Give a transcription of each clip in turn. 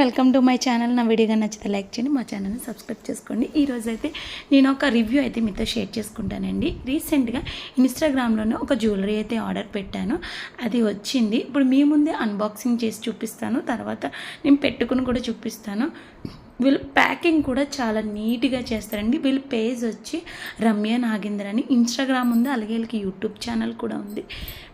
Welcome to my channel. నా వీడియోగా నచ్చితే like చేయండి మా ఛానల్ని సబ్స్క్రైబ్ చేసుకోండి. ఈరోజు అయితే నేను ఒక రివ్యూ అయితే మీతో షేర్ చేసుకుంటానండి. రీసెంట్గా ఇన్స్టాగ్రామ్లోనే ఒక జ్యువెలరీ అయితే ఆర్డర్ పెట్టాను. అది వచ్చింది. ఇప్పుడు మీ ముందే అన్బాక్సింగ్ చేసి చూపిస్తాను. తర్వాత నేను పెట్టుకుని కూడా చూపిస్తాను. వీళ్ళు ప్యాకింగ్ కూడా చాలా నీట్గా చేస్తారండి. వీళ్ళ పేజ్ వచ్చి రమ్య నాగేంద్ర అని. ఇన్స్టాగ్రామ్ ఉంది. అలాగే వీళ్ళకి యూట్యూబ్ ఛానల్ కూడా ఉంది.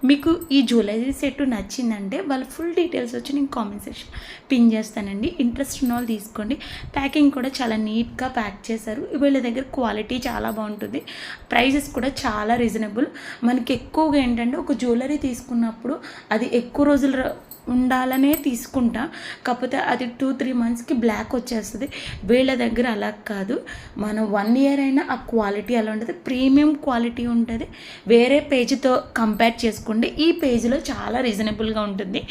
మీకు ఈ జ్యువెలరీ సెట్ నచ్చిందంటే వాళ్ళ ఫుల్ డీటెయిల్స్ వచ్చి నేను కామెంట్ సెక్షన్ పిన్ చేస్తానండి. ఇంట్రెస్ట్ ఉన్న వాళ్ళు తీసుకోండి. ప్యాకింగ్ కూడా చాలా నీట్గా ప్యాక్ చేశారు. వీళ్ళ దగ్గర క్వాలిటీ చాలా బాగుంటుంది. ప్రైజెస్ కూడా చాలా రీజనబుల్. మనకి ఎక్కువగా ఏంటంటే ఒక జ్యువెలరీ తీసుకున్నప్పుడు అది ఎక్కువ రోజులు ఉండాలనే తీసుకుంటా. కాకపోతే అది టూ త్రీ మంత్స్కి బ్లాక్ వచ్చేస్తుంది వీళ్ళ దగ్గర అలా కాదు. మనం వన్ ఇయర్ అయినా ఆ క్వాలిటీ అలా ఉంటుంది. ప్రీమియం క్వాలిటీ ఉంటుంది. వేరే పేజీతో కంపేర్ చేసుకోండి. ఈ పేజీలో చాలా రీజనబుల్గా ఉంటుంది.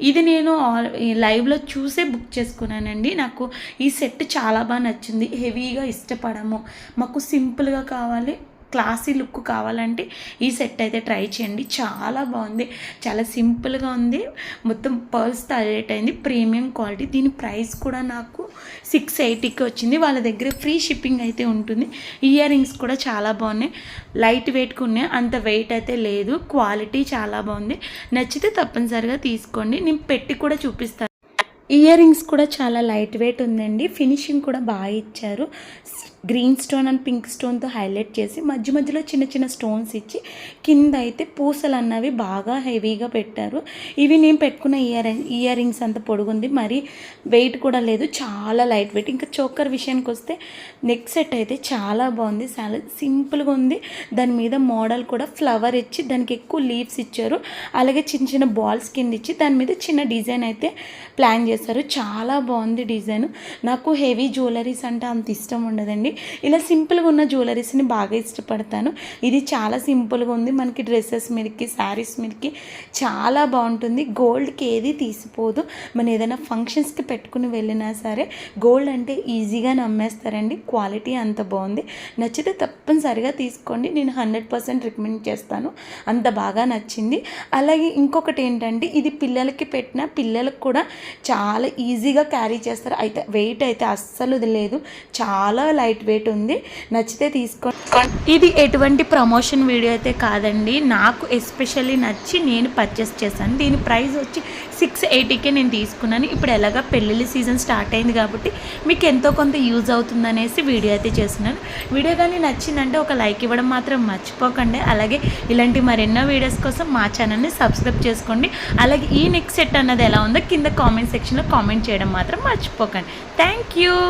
ఇది నేను ఆల్- ఈ లైవ్లో చూసే బుక్ చేసుకున్నానండి. నాకు ఈ సెట్ చాలా బాగా నచ్చింది. హెవీగా ఇష్టపడము. మాకు సింపుల్గా కావాలి. క్లాసీ లుక్ కావాలంటే ఈ సెట్ అయితే ట్రై చేయండి. చాలా బాగుంది. చాలా సింపుల్గా ఉంది. మొత్తం పర్స్ హైలైట్ అయింది. Premium quality. దీని ప్రైస్ కూడా నాకు సిక్స్ ఎయిటీకి వచ్చింది. వాళ్ళ దగ్గర ఫ్రీ షిప్పింగ్ అయితే ఉంటుంది. ఇయర్ రింగ్స్ కూడా చాలా బాగున్నాయి. లైట్ వెయిట్గా ఉన్నాయి. అంత వెయిట్ అయితే లేదు. క్వాలిటీ చాలా బాగుంది. నచ్చితే తప్పనిసరిగా తీసుకోండి. నేను పెట్టి కూడా చూపిస్తాను ఇయర్ రింగ్స్ కూడా చాలా లైట్ వెయిట్ ఉందండి. ఫినిషింగ్ కూడా బాగా ఇచ్చారు. గ్రీన్ స్టోన్ అండ్ పింక్ స్టోన్తో హైలైట్ చేసి మధ్య మధ్యలో చిన్న చిన్న స్టోన్స్ ఇచ్చి కింద అయితే పూసలు అన్నవి బాగా హెవీగా పెట్టారు. ఇవి నేను పెట్టుకున్న ఇయర్ ఇయర్ రింగ్స్ అంత పొడుగుంది. మరి వెయిట్ కూడా లేదు. చాలా లైట్ వెయిట్. ఇంకా చోకర్ విషయానికి వస్తే నెక్ సెట్ అయితే చాలా బాగుంది. చాలా సింపుల్గా ఉంది. దాని మీద మోడల్ కూడా ఫ్లవర్ ఇచ్చి దానికి ఎక్కువ లీవ్స్ ఇచ్చారు. అలాగే చిన్న చిన్న బాల్స్ కింద ఇచ్చి దాని మీద చిన్న డిజైన్ అయితే ప్లాన్ చేశారు. చాలా బాగుంది డిజైన్. నాకు హెవీ జ్యువెలరీస్ అంటే అంత ఇష్టం ఉండదండి. ఇలా సింపుల్గా ఉన్న జ్యువెలరీస్ని బాగా ఇష్టపడతాను. ఇది చాలా సింపుల్గా ఉంది. మనకి డ్రెస్సెస్ మీదకి శారీస్ మీదకి చాలా బాగుంటుంది. గోల్డ్కి ఏది తీసిపోదు. మనం ఏదైనా ఫంక్షన్స్కి పెట్టుకుని వెళ్ళినా సరే గోల్డ్ అంటే ఈజీగా నమ్మేస్తారండి. క్వాలిటీ అంత బాగుంది. నచ్చితే తప్పనిసరిగా తీసుకోండి. నేను హండ్రెడ్ పర్సెంట్ రికమెండ్ చేస్తాను. అంత బాగా నచ్చింది. అలాగే ఇంకొకటి ఏంటంటే ఇది పిల్లలకి పెట్టిన పిల్లలకు కూడా చాలా చాలా ఈజీగా క్యారీ చేస్తారు. అయితే వెయిట్ అయితే అస్సలు లేదు. చాలా లైట్ వెయిట్ ఉంది. నచ్చితే తీసుకోండి ఇది ఎటువంటి ప్రమోషన్ వీడియో అయితే కాదండి. నాకు ఎస్పెషల్లీ నచ్చి నేను పర్చేస్ చేశాను. దీని ప్రైస్ వచ్చి సిక్స్ ఎయిటీకే నేను తీసుకున్నాను. ఇప్పుడు ఎలాగా పెళ్ళిళ్ళ సీజన్ స్టార్ట్ అయింది కాబట్టి మీకు ఎంతో కొంత యూజ్ అవుతుందనేసి వీడియో అయితే చేస్తున్నాను. వీడియో కానీ నచ్చిందంటే ఒక లైక్ ఇవ్వడం మాత్రం మర్చిపోకండి. అలాగే ఇలాంటి మరెన్నో వీడియోస్ కోసం మా ఛానల్ని సబ్స్క్రైబ్ చేసుకోండి. అలాగే ఈ నెక్స్ట్ సెట్ అన్నది ఎలా ఉందో కింద కామెంట్ సెక్షన్లో కామెంట్ చేయడం మాత్రం మర్చిపోకండి. Thank you.